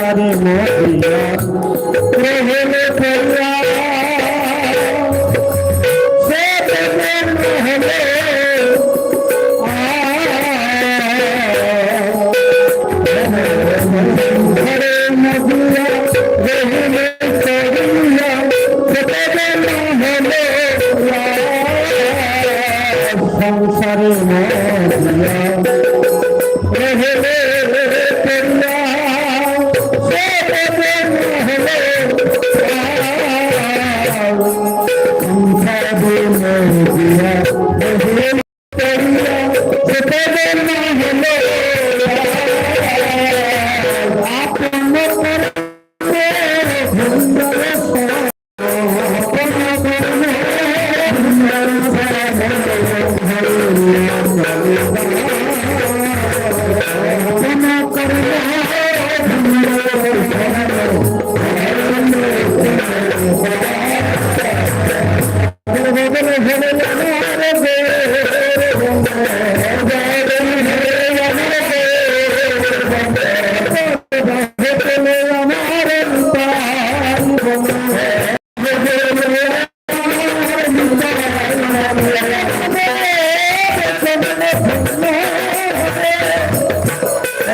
সংসারে মহিয়া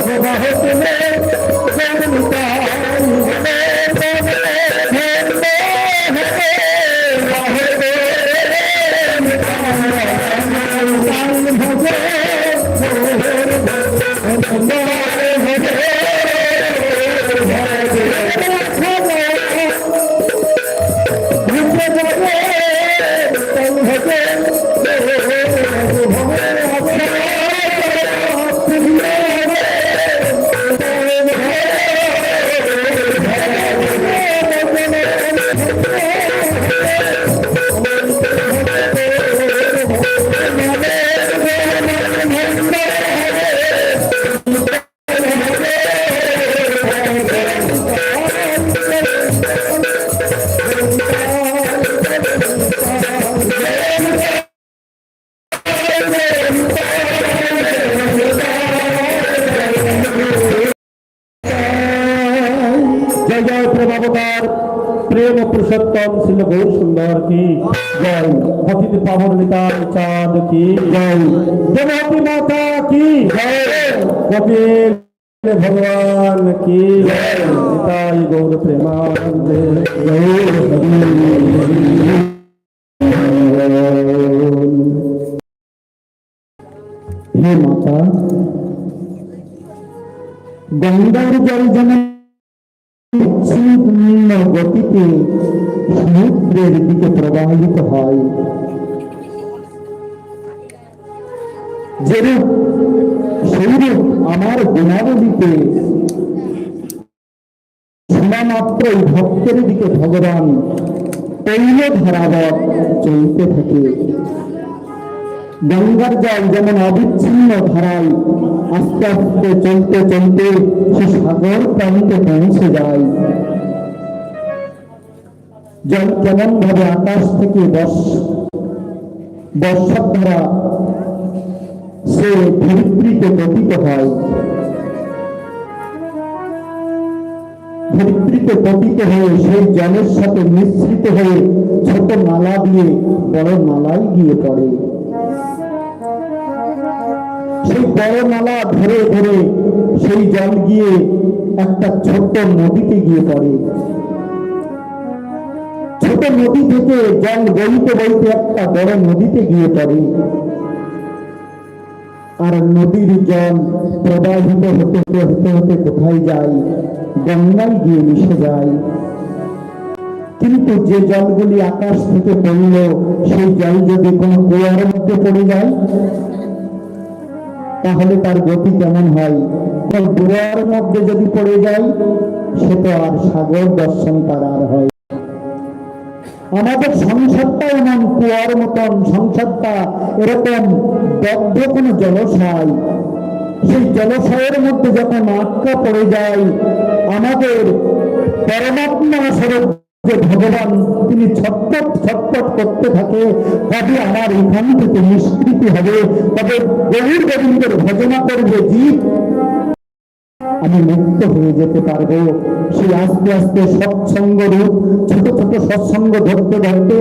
Jehovah has been made. जय प्रभावतार प्रेम पुरुषोत्तम श्री गौर सुंदर की जय। अतिथि पावन नितान चाँद की जय। देवती माता की जय। कपिल भगवान की जय। निताई गौर प्रेमानंद माता, गंगा जल जनक বিচ্ছিন্ন গতিতে সমুদ্রের দিকে প্রবাহিত হয়। যেরূপ সেইরূপ আমার গুণাবলীতে শোনামাত্রই ভক্তের দিকে ভগবান তৈল ধারাবত চলতে থাকে গঙ্গার জল যেমন অবিচ্ছিন্ন ধারায় আস্তে আস্তে চলতে চলতে সে সাগর প্রান্তে পৌঁছে যায়। কেমন ভাবে আকাশ থেকে বর্ষ বর্ষার দ্বারা সে ধরিত্রীতে পতিত হয়। ধরিত্রীতে পতিত হয়ে সেই জলের সাথে মিশ্রিত হয়ে ছোট মালা দিয়ে বড় মালায় গিয়ে পড়ে। সেই বড় নালা ধরে ধরে সেই জল গিয়ে একটা ছোট্ট নদীতে গিয়ে পড়ে। ছোট নদী থেকে জল বইতে বইতে একটা বড় নদীতে গিয়ে পড়ে। আর নদীর জল প্রবাহিত হতে হতে হতে হতে কোথায় যায়? গঙ্গায় গিয়ে মিশে যায়। কিন্তু যে জলগুলি আকাশ থেকে পড়ল, সেই জল যদি কোনো কুয়ার মধ্যে পড়ে যায়, তাহলে তার গতি কেমন হয়? বুড়ার মধ্যে যদি পড়ে যায়, সে তো আর সাগর দর্শন তার আর হয়। আমাদের সংসারটা এমন কুয়ার মতন, সংসারটা এরকম বদ্ধ কোনো জলাশয়। সেই জলাশয়ের মধ্যে যখন আটকা পড়ে যায়, আমাদের পরমাত্মা স্বরূপ যে ভগবান, তিনি ছটপট ছটপট করতে থাকে কবে আমার এখান থেকে নিষ্কৃতি হবে। কবে গৌর গোবিন্দের ভজনা করবে, জীব আমি মুক্ত হয়ে যেতে পারব। সেই আস্তে আস্তে সৎসঙ্গ রূপ, ছোট ছোট সৎসঙ্গ ধরতে ধরতে